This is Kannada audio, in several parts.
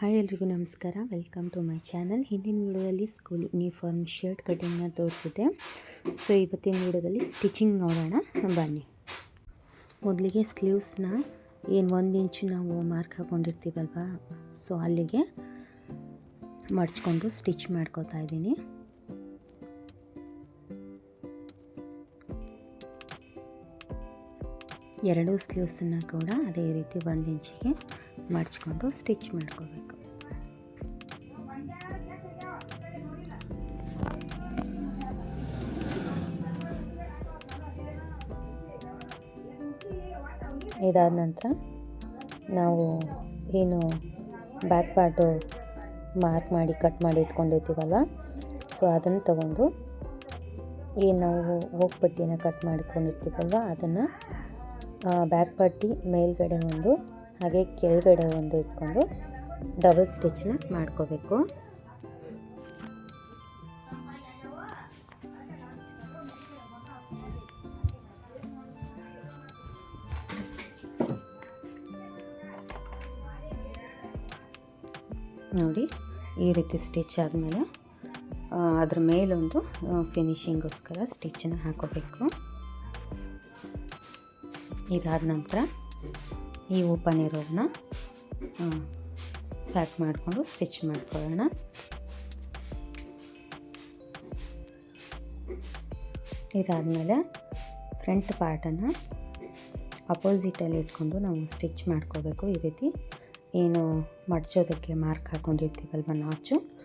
ಹಾಯ್ ಎಲ್ರಿಗೂ ನಮಸ್ಕಾರ. ವೆಲ್ಕಮ್ ಟು ಮೈ ಚಾನಲ್ ಹಿಂದಿನ ವಿಡಿಯೋದಲ್ಲಿ ಸ್ಕೂಲ್ ಯೂನಿಫಾರ್ಮ್ ಶರ್ಟ್ ಕಟಿಂಗ್ನ ತೋರಿಸಿದೆ ಸೊ ಇವತ್ತಿನ ವಿಡಿಯೋದಲ್ಲಿ ಸ್ಟಿಚಿಂಗ್ ನೋಡೋಣ. ಬನ್ನಿ. ಮೊದಲಿಗೆ ಸ್ಲೀವ್ಸ್ನ ಏನು ಒಂದು ಇಂಚು ನಾವು ಮಾರ್ಕ್ ಹಾಕ್ಕೊಂಡಿರ್ತೀವಲ್ವ ಸೊ ಅಲ್ಲಿಗೆ ಮಡ್ಚ್ಕೊಂಡು ಸ್ಟಿಚ್ ಮಾಡ್ಕೋತಾ ಇದ್ದೀನಿ. ಎರಡೂ ಸ್ಲೀವ್ಸನ್ನು ಕೂಡ ಅದೇ ರೀತಿ ಒಂದು ಇಂಚಿಗೆ ಮಡ್ಚ್ಕೊಂಡು ಸ್ಟಿಚ್ ಮಾಡ್ಕೋಬೇಕು. ಇದಾದ ನಂತರ ನಾವು ಏನು ಬ್ಯಾಕ್ ಪಾರ್ಟು ಮಾರ್ಕ್ ಮಾಡಿ ಕಟ್ ಮಾಡಿ ಇಟ್ಕೊಂಡಿರ್ತೀವಲ್ಲ ಸೊ ಅದನ್ನು ತಗೊಂಡು ಏನು ನಾವು ಹೋಗ್ಪಟ್ಟಿನ ಕಟ್ ಮಾಡಿಕೊಂಡಿರ್ತೀವಲ್ವ, ಅದನ್ನು ಬ್ಯಾಕ್ ಪಟ್ಟಿ ಮೇಲ್ಗಡೆ ಒಂದು, ಹಾಗೆ ಕೆಳಗಡೆ ಒಂದು ಇಟ್ಕೊಂಡು ಡಬಲ್ ಸ್ಟಿಚ್ನ ಮಾಡ್ಕೋಬೇಕು. ನೋಡಿ ಈ ರೀತಿ ಸ್ಟಿಚ್ ಆದಮೇಲೆ ಅದ್ರ ಮೇಲೊಂದು ಫಿನಿಶಿಂಗೋಸ್ಕರ ಸ್ಟಿಚ್ಚನ್ನು ಹಾಕೋಬೇಕು. ಇದಾದ ನಂತರ ಈ ಓಪನ್ ಇರೋದನ್ನ ಪ್ಯಾಕ್ ಮಾಡಿಕೊಂಡು ಸ್ಟಿಚ್ ಮಾಡ್ಕೊಳ್ಳೋಣ. ಇದಾದಮೇಲೆ ಫ್ರಂಟ್ ಪಾರ್ಟನ್ನು ಅಪೋಸಿಟಲ್ಲಿ ಇಟ್ಕೊಂಡು ನಾವು ಸ್ಟಿಚ್ ಮಾಡ್ಕೋಬೇಕು ಈ ರೀತಿ. ಏನು ಮಡ್ಚೋದಕ್ಕೆ ಮಾರ್ಕ್ ಹಾಕ್ಕೊಂಡಿರ್ತೀವಲ್ವ ನಾಚು?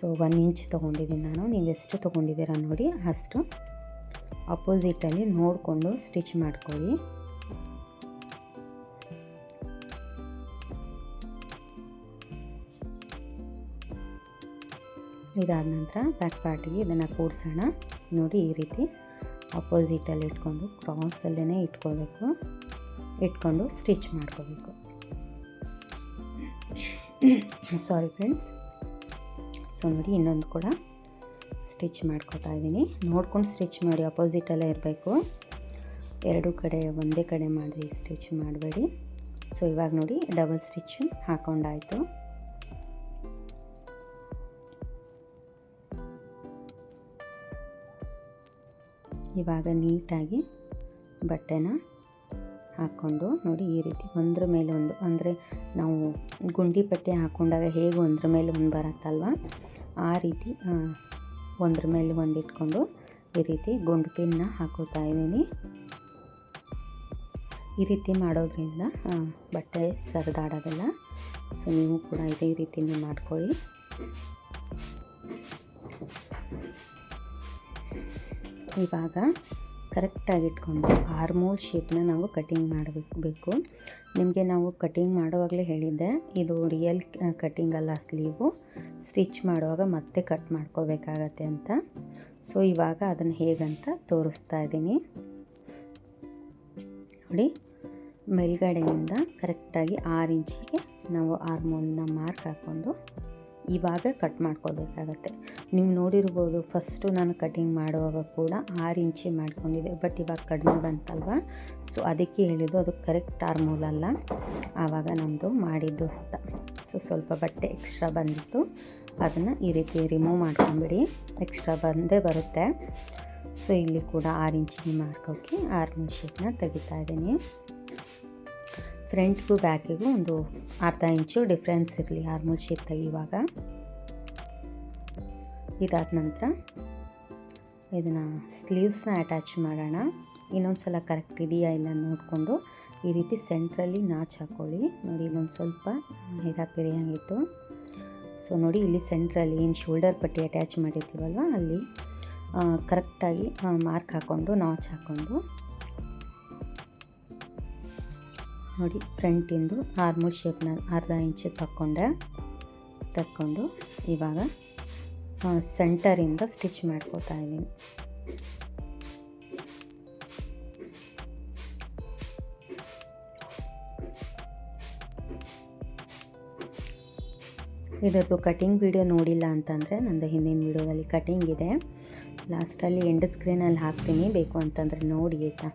ಸೊ ಒನ್ ಇಂಚ್ ತೊಗೊಂಡಿದ್ದೀನಿ ನಾನು. ನೀವು ಎಷ್ಟು ತೊಗೊಂಡಿದ್ದೀರಾ ನೋಡಿ, ಅಷ್ಟು. ಅಪೋಸಿಟಲ್ಲಿ ನೋಡಿಕೊಂಡು ಸ್ಟಿಚ್ ಮಾಡ್ಕೊಳ್ಳಿ. ಇದಾದ ನಂತರ ಬ್ಯಾಕ್ ಪಾರ್ಟಿಗೆ ಇದನ್ನು ಕೂಡಿಸೋಣ. ನೋಡಿ, ಈ ರೀತಿ ಅಪೋಸಿಟಲ್ಲಿ ಇಟ್ಕೊಂಡು ಕ್ರಾಸಲ್ಲೇ ಇಟ್ಕೋಬೇಕು. ಇಟ್ಕೊಂಡು ಸ್ಟಿಚ್ ಮಾಡ್ಕೋಬೇಕು. ಸಾರಿ ಫ್ರೆಂಡ್ಸ್ ಸೊ ನೋಡಿ, ಇನ್ನೊಂದು ಕೂಡ ಸ್ಟಿಚ್ ಮಾಡ್ಕೋತಾ ಇದ್ದೀನಿ. ನೋಡ್ಕೊಂಡು ಸ್ಟಿಚ್ ಮಾಡಿ ಅಪೋಸಿಟಲ್ಲೇ ಇರಬೇಕು. ಎರಡೂ ಕಡೆ, ಒಂದೇ ಕಡೆ ಮಾಡಿ ಸ್ಟಿಚ್ ಮಾಡಬೇಡಿ. ಸೊ ಇವಾಗ ನೋಡಿ ಡಬಲ್ ಸ್ಟಿಚ್ ಹಾಕೊಂಡಾಯಿತು. ಇವಾಗ ನೀಟಾಗಿ ಬಟ್ಟೆನ ಹಾಕ್ಕೊಂಡು ನೋಡಿ ಈ ರೀತಿ ಒಂದ್ರ ಮೇಲೆ ಒಂದು, ಅಂದರೆ ನಾವು ಗುಂಡಿ ಪಟ್ಟಿ ಹಾಕ್ಕೊಂಡಾಗ ಹೇಗೆ ಒಂದ್ರ ಮೇಲೆ ಒಂದು ಬರುತ್ತಲ್ವ? ಆ ರೀತಿ ಒಂದ್ರ ಮೇಲೆ ಒಂದು ಇಟ್ಕೊಂಡು ಈ ರೀತಿ ಗುಂಡು ಪಿನ್ನ ಹಾಕೋತಾ ಇದ್ದೀನಿ. ಈ ರೀತಿ ಮಾಡೋದ್ರಿಂದ ಬಟ್ಟೆ ಸರಿದಾಡೋದಿಲ್ಲ. ಸೊ, ನೀವು ಕೂಡ ಇದೇ ರೀತಿನೇ ಮಾಡ್ಕೊಳ್ಳಿ. ಇವಾಗ ಕರೆಕ್ಟಾಗಿ ಇಟ್ಕೊಂಡು ಆರ್ಮೋಲ್ ಶೇಪ್ನ ನಾವು ಕಟಿಂಗ್ ಮಾಡಬೇಕು. ನಿಮಗೆ ನಾವು ಕಟಿಂಗ್ ಮಾಡುವಾಗಲೇ ಹೇಳಿದ್ದೆ, ಇದು ರಿಯಲ್ ಕಟಿಂಗ್ ಅಲ್ಲ ಸ್ಲೀವು. ಸ್ಟಿಚ್ ಮಾಡುವಾಗ ಮತ್ತೆ ಕಟ್ ಮಾಡ್ಕೋಬೇಕಾಗತ್ತೆ ಅಂತ. ಸೊ, ಇವಾಗ ಅದನ್ನು ಹೇಗಂತ ತೋರಿಸ್ತಾ ಇದ್ದೀನಿ. ನೋಡಿ, ಮೇಲ್ಗಡೆಯಿಂದ ಕರೆಕ್ಟಾಗಿ ಆರು ಇಂಚಿಗೆ ನಾವು ಆರ್ಮೋಲ್ನ ಮಾರ್ಕ್ ಹಾಕ್ಕೊಂಡು ಇವಾಗ ಕಟ್ ಮಾಡ್ಕೋಬೇಕಾಗತ್ತೆ. ನೀವು ನೋಡಿರ್ಬೋದು ಫಸ್ಟು ನಾನು ಕಟಿಂಗ್ ಮಾಡುವಾಗ ಕೂಡ ಆರು ಇಂಚಿ ಮಾಡ್ಕೊಂಡಿದ್ದೆ ಬಟ್ ಇವಾಗ ಕಡಿಮೆ ಬಂತಲ್ವ? ಸೊ ಅದಕ್ಕೆ ಹೇಳಿದ್ದು ಅದು ಕರೆಕ್ಟ್ ಆರ್ಮೋಲ್ ಅಲ್ಲ, ಆವಾಗ ನಮ್ಮದು ಮಾಡಿದ್ದು ಅಂತ. ಸೊ ಸ್ವಲ್ಪ ಬಟ್ಟೆ ಎಕ್ಸ್ಟ್ರಾ ಬಂದಿತ್ತು, ಅದನ್ನು ಈ ರೀತಿ ರಿಮೂವ್ ಮಾಡ್ಕೊಂಬಿಡಿ ಎಕ್ಸ್ಟ್ರಾ ಬಂದೇ ಬರುತ್ತೆ. ಸೊ ಇಲ್ಲಿ ಕೂಡ ಆರು ಇಂಚಿನ ಮಾರ್ಕೋಕ್ಕೆ ಆರ್ಮೂಲ್ ಶೀಟ್ನ ತೆಗಿತಾ ಇದ್ದೀನಿ. ಫ್ರಂಟ್ಗೂ ಬ್ಯಾಕಿಗೂ ಒಂದು ಅರ್ಧ ಇಂಚು ಡಿಫ್ರೆನ್ಸ್ ಇರಲಿ ಆರ್ಮೋಲ್ ಶೇಪ್ ತೆಗಿಯುವಾಗ ಇದಾದ ನಂತರ ಇದನ್ನು ಸ್ಲೀವ್ಸ್ನ ಅಟ್ಯಾಚ್ ಮಾಡೋಣ. ಇನ್ನೊಂದು ಸಲ ಕರೆಕ್ಟ್ ಇದೆಯಾ ಇಲ್ಲ ನೋಡಿಕೊಂಡು ಈ ರೀತಿ ಸೆಂಟ್ರಲ್ಲಿ ನಾಚ್ ಹಾಕ್ಕೊಳ್ಳಿ ನೋಡಿ ಇಲ್ಲೊಂದು ಸ್ವಲ್ಪ ಹಿರಾಪಿರಿ ಆಗಿತ್ತು. ಸೊ, ನೋಡಿ, ಇಲ್ಲಿ ಸೆಂಟ್ರಲ್ಲಿ ಏನು ಶೋಲ್ಡರ್ ಪಟ್ಟಿ ಅಟ್ಯಾಚ್ ಮಾಡಿರ್ತೀವಲ್ವ, ಅಲ್ಲಿ ಕರೆಕ್ಟಾಗಿ ಮಾರ್ಕ್ ಹಾಕ್ಕೊಂಡು ನಾಚ್ ಹಾಕ್ಕೊಂಡು ನೋಡಿ ಫ್ರಂಟಿಂದು ಆರ್ಮೋಲ್ ಶೇಪ್ನ ಅರ್ಧ ಇಂಚು ತಕ್ಕೊಂಡೆ. ತಕ್ಕೊಂಡು ಇವಾಗ ಸೆಂಟರಿಂದ ಸ್ಟಿಚ್ ಮಾಡ್ಕೋತಾ ಇದ್ದೀನಿ. ಇದರದ್ದು ಕಟಿಂಗ್ ವಿಡಿಯೋ ನೋಡಿಲ್ಲ ಅಂತಂದರೆ ನಂದು ಹಿಂದಿನ ವಿಡಿಯೋದಲ್ಲಿ ಕಟಿಂಗ್ ಇದೆ. ಲಾಸ್ಟಲ್ಲಿ ಎಂಡ್ ಸ್ಕ್ರೀನಲ್ಲಿ ಹಾಕ್ತೀನಿ, ಬೇಕು ಅಂತಂದರೆ ನೋಡಿ, ಆಯಿತಾ?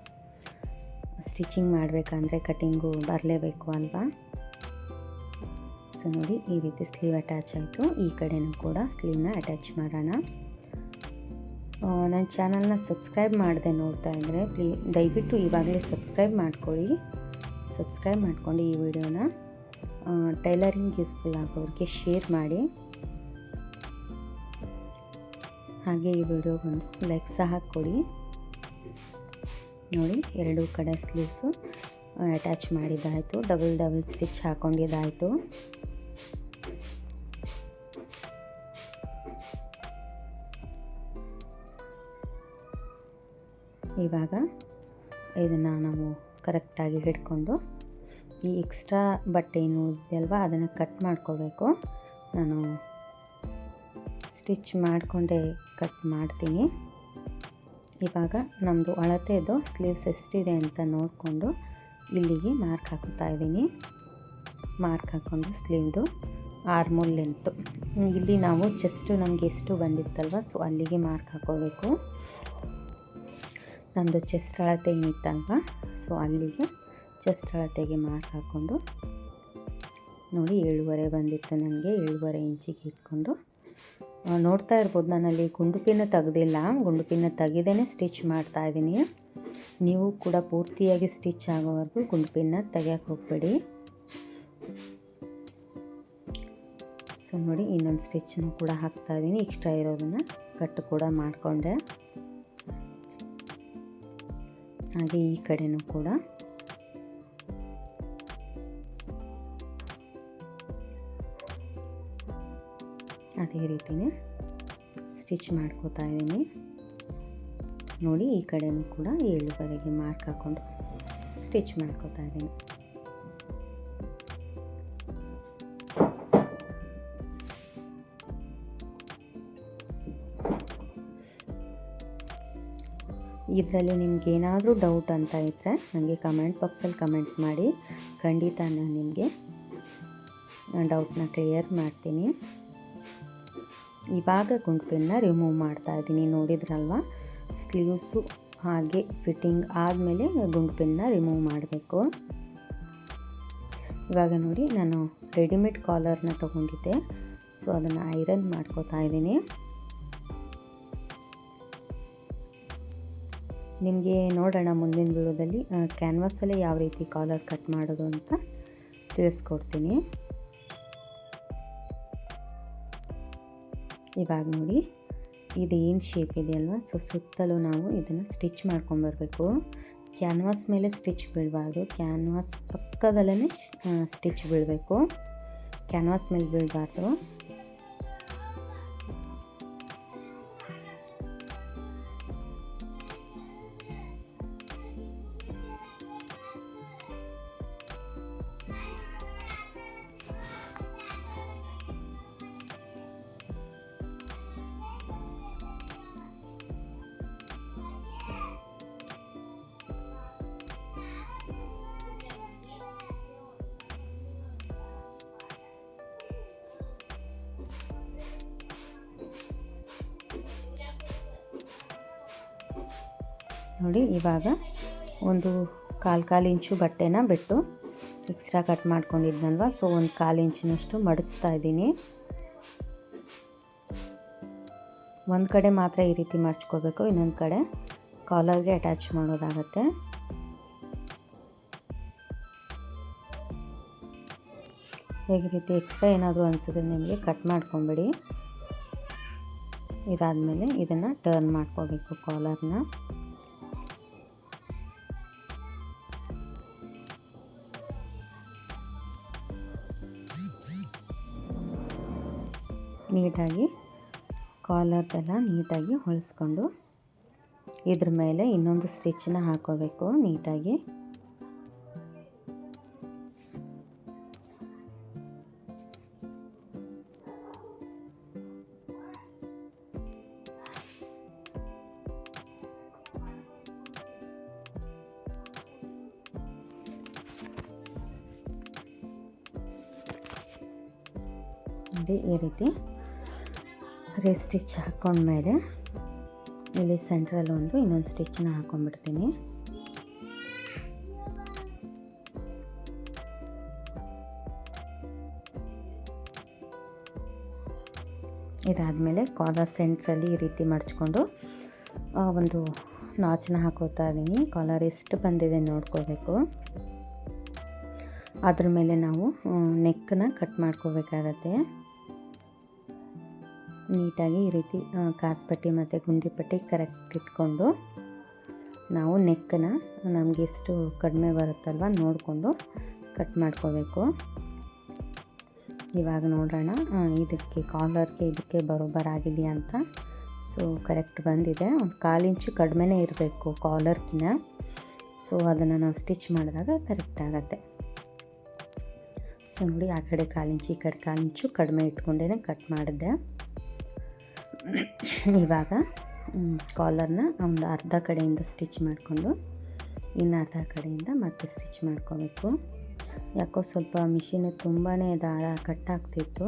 ಸ್ಟಿಚಿಂಗ್ ಮಾಡಬೇಕಂದ್ರೆ ಕಟಿಂಗು ಬರಲೇಬೇಕು ಅಲ್ವಾ? ಸೊ ನೋಡಿ, ಈ ರೀತಿ ಸ್ಲೀವ್ ಅಟ್ಯಾಚ್ ಆಯಿತು. ಈ ಕಡೆನೂ ಕೂಡ ಸ್ಲೀವ್ನ ಅಟ್ಯಾಚ್ ಮಾಡೋಣ. ನನ್ನ ಚಾನಲ್ನ ಸಬ್ಸ್ಕ್ರೈಬ್ ಮಾಡದೆ ನೋಡ್ತಾ ಇದ್ದರೆ ಪ್ಲೀ, ದಯವಿಟ್ಟು ಇವಾಗಲೇ ಸಬ್ಸ್ಕ್ರೈಬ್ ಮಾಡ್ಕೊಳ್ಳಿ. ಸಬ್ಸ್ಕ್ರೈಬ್ ಮಾಡ್ಕೊಂಡು ಈ ವಿಡಿಯೋನ ಟೈಲರಿಂಗ್ ಯೂಸ್ಫುಲ್ ಆಗೋರಿಗೆ ಶೇರ್ ಮಾಡಿ. ಹಾಗೆ ಈ ವಿಡಿಯೋಗೊಂದು ಲೈಕ್ ಸಹ ಕೊಡಿ. ನೋಡಿ, ಎರಡೂ ಕಡೆ ಸ್ಲೀವ್ಸು ಅಟ್ಯಾಚ್ ಮಾಡಿದ್ದಾಯಿತು ಡಬಲ್ ಡಬಲ್ ಸ್ಟಿಚ್ ಹಾಕೊಂಡಿದ್ದಾಯಿತು. ಇವಾಗ ಇದನ್ನು ನಾವು ಕರೆಕ್ಟಾಗಿ ಹಿಡ್ಕೊಂಡು ಈ ಎಕ್ಸ್ಟ್ರಾ ಬಟ್ಟೆ ಏನು ಇದೆಯಲ್ವ, ಅದನ್ನು ಕಟ್ ಮಾಡ್ಕೋಬೇಕು. ನಾನು ಸ್ಟಿಚ್ ಮಾಡಿಕೊಂಡೇ ಕಟ್ ಮಾಡ್ತೀನಿ. ಇವಾಗ ನಮ್ಮದು ಅಳತೆದು ಸ್ಲೀವ್ಸ್ ಎಷ್ಟಿದೆ ಅಂತ ನೋಡಿಕೊಂಡು ಇಲ್ಲಿಗೆ ಮಾರ್ಕ್ ಹಾಕ್ತಾ ಇದ್ದೀನಿ. ಮಾರ್ಕ್ ಹಾಕ್ಕೊಂಡು ಸ್ಲೀವ್ದು ಆರ್ಮೋಲ್ ಲೆಂತು ಇಲ್ಲಿ ನಾವು ಚೆಸ್ಟು ನಮಗೆ ಎಷ್ಟು ಬಂದಿತ್ತಲ್ವ? ಸೊ ಅಲ್ಲಿಗೆ ಮಾರ್ಕ್ ಹಾಕೋಬೇಕು. ನಮ್ಮದು ಚೆಸ್ಟ್ ಅಳತೆ ಏನಿತ್ತಲ್ವ? ಸೊ ಅಲ್ಲಿಗೆ ಚೆಸ್ಟ್ ಅಳತೆಗೆ ಮಾರ್ಕ್ ಹಾಕ್ಕೊಂಡು ನೋಡಿ ಏಳುವರೆ ಬಂದಿತ್ತು ನನಗೆ ಏಳುವರೆ ಇಂಚಿಗೆ ಇಟ್ಕೊಂಡು ನೋಡ್ತಾ ಇರ್ಬೋದು, ನಾನಲ್ಲಿ ಗುಂಡು ಪಿನ್ನ ತೆಗ್ದಿಲ್ಲ. ಗುಂಡು ಪಿನ್ನ ತೆಗೆದೇ ಸ್ಟಿಚ್ ಮಾಡ್ತಾ ಇದ್ದೀನಿ. ನೀವು ಕೂಡ ಪೂರ್ತಿಯಾಗಿ ಸ್ಟಿಚ್ ಆಗೋವರೆಗೂ ಗುಂಡು ಪಿನ್ನ ತೆಗಿಯೋಕೆ ಹೋಗಬೇಡಿ. ಸೊ, ನೋಡಿ, ಇನ್ನೊಂದು ಸ್ಟಿಚ್ಚನ್ನು ಕೂಡ ಹಾಕ್ತಾ ಇದ್ದೀನಿ. ಎಕ್ಸ್ಟ್ರಾ ಇರೋದನ್ನು ಕಟ್ ಕೂಡ ಮಾಡಿಕೊಂಡೆ. ಹಾಗೆ ಈ ಕಡೆಯೂ ಕೂಡ. ಅದೇ ರೀತಿಯೇ ಸ್ಟಿಚ್ ಮಾಡ್ಕೋತಾ ಇದ್ದೀನಿ. ನೋಡಿ, ಈ ಕಡೆಯೂ ಕೂಡ ಏಳುವರೆಗೆ ಮಾರ್ಕ್ ಹಾಕ್ಕೊಂಡು ಸ್ಟಿಚ್ ಮಾಡ್ಕೋತಾ ಇದ್ದೀನಿ. ಇದರಲ್ಲಿ ನಿಮ್ಗೆ ಏನಾದರೂ ಡೌಟ್ ಅಂತ ಇದ್ದರೆ ನನಗೆ ಕಮೆಂಟ್ ಬಾಕ್ಸಲ್ಲಿ ಕಮೆಂಟ್ ಮಾಡಿ. ಖಂಡಿತ ನಾನು ನಿಮಗೆ ಡೌಟ್ನ ಕ್ಲಿಯರ್ ಮಾಡ್ತೀನಿ. ಇವಾಗ ಗುಂಪಿನ ರಿಮೂವ್ ಮಾಡ್ತಾ ಇದ್ದೀನಿ. ನೋಡಿದ್ರಲ್ವ? ಸ್ಲೀವ್ಸು ಹಾಗೆ ಫಿಟ್ಟಿಂಗ್ ಆದಮೇಲೆ ಗುಂಡ್ಪಿನ್ನ ರಿಮೂವ್ ಮಾಡಬೇಕು. ಇವಾಗ ನೋಡಿ, ನಾನು ರೆಡಿಮೇಡ್ ಕಾಲರ್ನ ತೊಗೊಂಡಿದ್ದೆ. ಸೊ ಅದನ್ನು ಐರನ್ ಮಾಡ್ಕೋತಾ ಇದ್ದೀನಿ. ನಿಮಗೆ ನೋಡೋಣ ಮುಂದಿನ ವಿಡಿಯೋದಲ್ಲಿ ಕ್ಯಾನ್ವಾಸಲ್ಲೇ ಯಾವ ರೀತಿ ಕಾಲರ್ ಕಟ್ ಮಾಡೋದು ಅಂತ ತಿಳಿಸ್ಕೊಡ್ತೀನಿ. ಇವಾಗ ನೋಡಿ, ಇದು ಏನು ಶೇಪ್ ಇದೆಯಲ್ವ ಸೊ ಸುತ್ತಲೂ ನಾವು ಇದನ್ನು ಸ್ಟಿಚ್ ಮಾಡ್ಕೊಂಬರ್ಬೇಕು ಕ್ಯಾನ್ವಾಸ್ ಮೇಲೆ ಸ್ಟಿಚ್ ಬೀಳಬಾರ್ದು. ಕ್ಯಾನ್ವಾಸ್ ಪಕ್ಕದಲ್ಲೇ ಸ್ಟಿಚ್ ಬೀಳಬೇಕು. ಕ್ಯಾನ್ವಾಸ್ ಮೇಲೆ ಬೀಳಬಾರ್ದು. ನೋಡಿ, ಇವಾಗ ಒಂದು ಕಾಲು ಕಾಲು ಇಂಚು ಬಟ್ಟೆನ ಬಿಟ್ಟು ಎಕ್ಸ್ಟ್ರಾ ಕಟ್ ಮಾಡ್ಕೊಂಡಿದ್ನಲ್ವ? ಸೊ ಒಂದು ಕಾಲು ಇಂಚಿನಷ್ಟು ಮಡಿಸ್ತಾ ಇದ್ದೀನಿ. ಒಂದು ಕಡೆ ಮಾತ್ರ ಈ ರೀತಿ ಮಡ್ಚ್ಕೋಬೇಕು, ಇನ್ನೊಂದು ಕಡೆ ಕಾಲರ್ಗೆ ಅಟ್ಯಾಚ್ ಮಾಡೋದಾಗತ್ತೆ. ಹೇಗೆ ರೀತಿ ಎಕ್ಸ್ಟ್ರಾ ಏನಾದರೂ ಅನಿಸಿದ್ರೆ ನಿಮಗೆ ಕಟ್ ಮಾಡ್ಕೊಂಬಿಡಿ. ಇದಾದಮೇಲೆ ಇದನ್ನು ಟರ್ನ್ ಮಾಡ್ಕೋಬೇಕು ಕಾಲರ್ನ ನೀಟಾಗಿ ಕಾಲರ್ದೆಲ್ಲ ನೀಟಾಗಿ ಹೊಲಿಸ್ಕೊಂಡು ಇದ್ರ ಮೇಲೆ ಇನ್ನೊಂದು ಸ್ಟಿಚ್ಚನ್ನ ಹಾಕೋಬೇಕು ನೀಟಾಗಿ. ಈ ರೀತಿ ರೇ ಸ್ಟಿಚ್ ಹಾಕ್ಕೊಂಡ್ಮೇಲೆ ಇಲ್ಲಿ ಸೆಂಟ್ರಲ್ಲಿ ಒಂದು ಇನ್ನೊಂದು ಸ್ಟಿಚ್ನ ಹಾಕ್ಕೊಂಡ್ಬಿಡ್ತೀನಿ ಇದಾದಮೇಲೆ ಕಾಲರ್ ಸೆಂಟ್ರಲ್ಲಿ ಈ ರೀತಿ ಮಡಚ್ಕೊಂಡು ಒಂದು ನಾಚನ್ನ ಹಾಕೋತಾ ಇದ್ದೀನಿ. ಕಾಲರ್ ಎಷ್ಟು ಬಂದಿದೆ ನೋಡ್ಕೋಬೇಕು. ಅದ್ರ ಮೇಲೆ ನಾವು ನೆಕ್ಕನ್ನ ಕಟ್ ಮಾಡ್ಕೋಬೇಕಾಗತ್ತೆ. ನೀಟಾಗಿ ಈ ರೀತಿ ಕಾಸುಪಟ್ಟಿ ಮತ್ತು ಗುಂಡಿ ಪಟ್ಟಿ ಕರೆಕ್ಟ್ ಇಟ್ಕೊಂಡು ನಾವು ನೆಕ್ಕನ್ನ ನಮಗೆ ಎಷ್ಟು ಕಡಿಮೆ ಬರುತ್ತಲ್ವ ನೋಡಿಕೊಂಡು ಕಟ್ ಮಾಡ್ಕೋಬೇಕು. ಇವಾಗ ನೋಡೋಣ ಇದಕ್ಕೆ ಕಾಲರ್ಗೆ ಇದಕ್ಕೆ ಬರೋಬ್ಬರಾಗಿದೆಯಾ ಅಂತ. ಸೊ ಕರೆಕ್ಟ್ ಬಂದಿದೆ. ಒಂದು ಕಾಲು ಇಂಚು ಕಡಿಮೆನೇ ಇರಬೇಕು ಕಾಲರ್ಗಿನ ಸೊ ಅದನ್ನು ನಾವು ಸ್ಟಿಚ್ ಮಾಡಿದಾಗ ಕರೆಕ್ಟ್ ಆಗುತ್ತೆ. ಸೊ ನೋಡಿ ಆ ಕಡೆ ಕಾಲಿಂಚು ಈ ಕಡೆ ಕಾಲಿಂಚು ಕಡಿಮೆ ಇಟ್ಕೊಂಡೇ ಕಟ್ ಮಾಡಿದ್ದೆ. ಇವಾಗ ಕಾಲರ್ನ ಒಂದು ಅರ್ಧ ಕಡೆಯಿಂದ ಸ್ಟಿಚ್ ಮಾಡಿಕೊಂಡು, ಇನ್ನು ಅರ್ಧ ಕಡೆಯಿಂದ ಮತ್ತೆ ಸ್ಟಿಚ್ ಮಾಡ್ಕೋಬೇಕು. ಯಾಕೋ ಸ್ವಲ್ಪ ಮಿಷಿನ್ ತುಂಬಾ ದಾರ ಕಟ್ಟಾಗ್ತಿತ್ತು.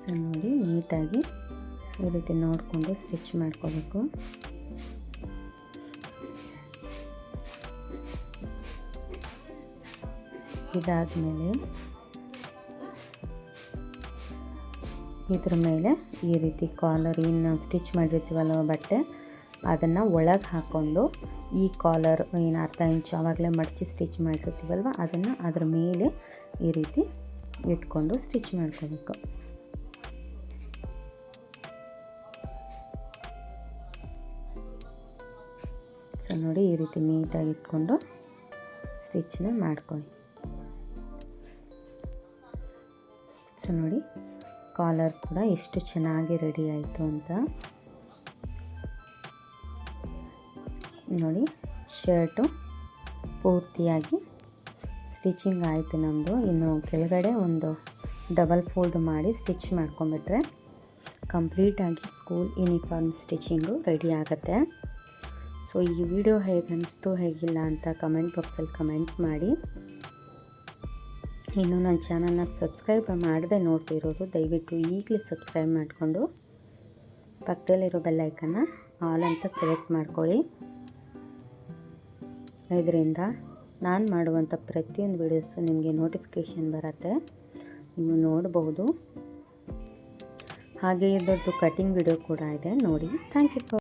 ಸೊ ನೋಡಿ, ನೀಟಾಗಿ ಈ ರೀತಿ ನೋಡಿಕೊಂಡು ಸ್ಟಿಚ್ ಮಾಡ್ಕೋಬೇಕು. ಇದಾದಮೇಲೆ ಇದ್ರ ಮೇಲೆ ಈ ರೀತಿ ಕಾಲರ್ ಏನು ಸ್ಟಿಚ್ ಮಾಡಿರ್ತೀವಲ್ವ ಬಟ್ಟೆ, ಅದನ್ನು ಒಳಗೆ ಹಾಕ್ಕೊಂಡು ಈ ಕಾಲರ್ ಏನು ಅರ್ಧ ಇಂಚು ಆವಾಗಲೇ ಮಡಚಿ ಸ್ಟಿಚ್ ಮಾಡಿರ್ತೀವಲ್ವ, ಅದನ್ನು ಅದ್ರ ಮೇಲೆ ಈ ರೀತಿ ಇಟ್ಕೊಂಡು ಸ್ಟಿಚ್ ಮಾಡ್ಕೋಬೇಕು. ಸೊ ನೋಡಿ ಈ ರೀತಿ ನೀಟಾಗಿ ಇಟ್ಕೊಂಡು ಸ್ಟಿಚ್ನ ಮಾಡ್ಕೊಳ್ಳಿ ಸೊ ನೋಡಿ, ಕಾಲರ್ ಕೂಡ ಎಷ್ಟು ಚೆನ್ನಾಗಿ ರೆಡಿ ಆಯಿತು ಅಂತ. ನೋಡಿ, ಶರ್ಟು ಪೂರ್ತಿಯಾಗಿ ಸ್ಟಿಚಿಂಗ್ ಆಯಿತು ನಮ್ಮದು ಇನ್ನು ಕೆಳಗಡೆ ಒಂದು ಡಬಲ್ ಫೋಲ್ಡ್ ಮಾಡಿ ಸ್ಟಿಚ್ ಮಾಡ್ಕೊಂಬಿಟ್ರೆ ಕಂಪ್ಲೀಟಾಗಿ ಸ್ಕೂಲ್ ಯೂನಿಫಾರ್ಮ್ ಸ್ಟಿಚಿಂಗು ರೆಡಿ ಆಗುತ್ತೆ. ಸೊ ಈ ವಿಡಿಯೋ ಹೇಗೆ ಅನಿಸ್ತು, ಹೇಗಿಲ್ಲ ಅಂತ ಕಮೆಂಟ್ ಬಾಕ್ಸಲ್ಲಿ ಕಮೆಂಟ್ ಮಾಡಿ. ಇನ್ನು ನನ್ನ ಚಾನಲ್ನ ಸಬ್ಸ್ಕ್ರೈಬ್ ಮಾಡದೆ ನೋಡ್ತಿರೋರು, ದಯವಿಟ್ಟು ಈಗಲೇ ಸಬ್ಸ್ಕ್ರೈಬ್ ಮಾಡಿಕೊಂಡು ಪಕ್ಕದಲ್ಲಿರೋ ಬೆಲ್ಲೈಕನ್ನು ಆಲ್ ಅಂತ ಸೆಲೆಕ್ಟ್ ಮಾಡ್ಕೊಳ್ಳಿ. ಇದರಿಂದ ನಾನು ಮಾಡುವಂಥ ಪ್ರತಿಯೊಂದು ವೀಡಿಯೋಸು ನಿಮಗೆ ನೋಟಿಫಿಕೇಷನ್ ಬರುತ್ತೆ. ನೀವು ನೋಡಬಹುದು ಹಾಗೆ ಇದರದ್ದು ಕಟಿಂಗ್ ವಿಡಿಯೋ ಕೂಡ ಇದೆ. ನೋಡಿ, ಥ್ಯಾಂಕ್ ಯು ಫಾರ್